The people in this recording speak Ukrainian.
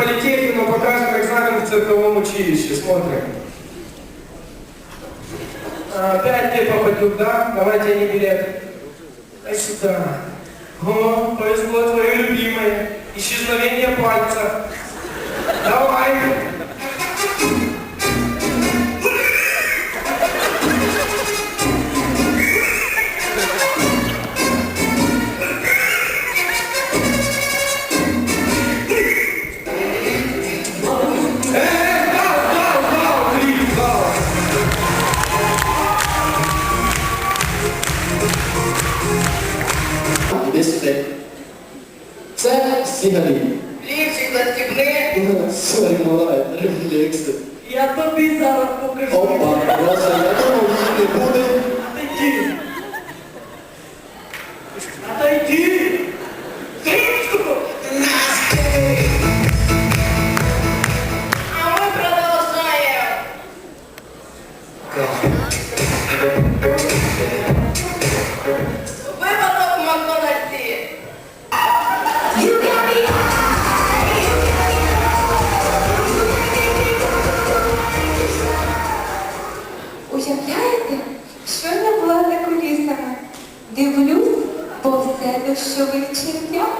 политехе, но покажем экзамен в цирковом училище. Смотрим. А, Опять не попадут, да? Давайте не билет. Дай сюда. О, повезло твое любимое. Исчезновение пальца. Сюди. Це Сігалі. Лифчик застегни. Сорі, мала, рефлекси. Я тобі зараз покажу. Опа, Боже, я думав, її не буде. Отойди. Отойди. Стрічку. А ми продовжуємо. Уявляєте, що я була за кулісами? Дивлюсь, бо все, що дощовий черв'як.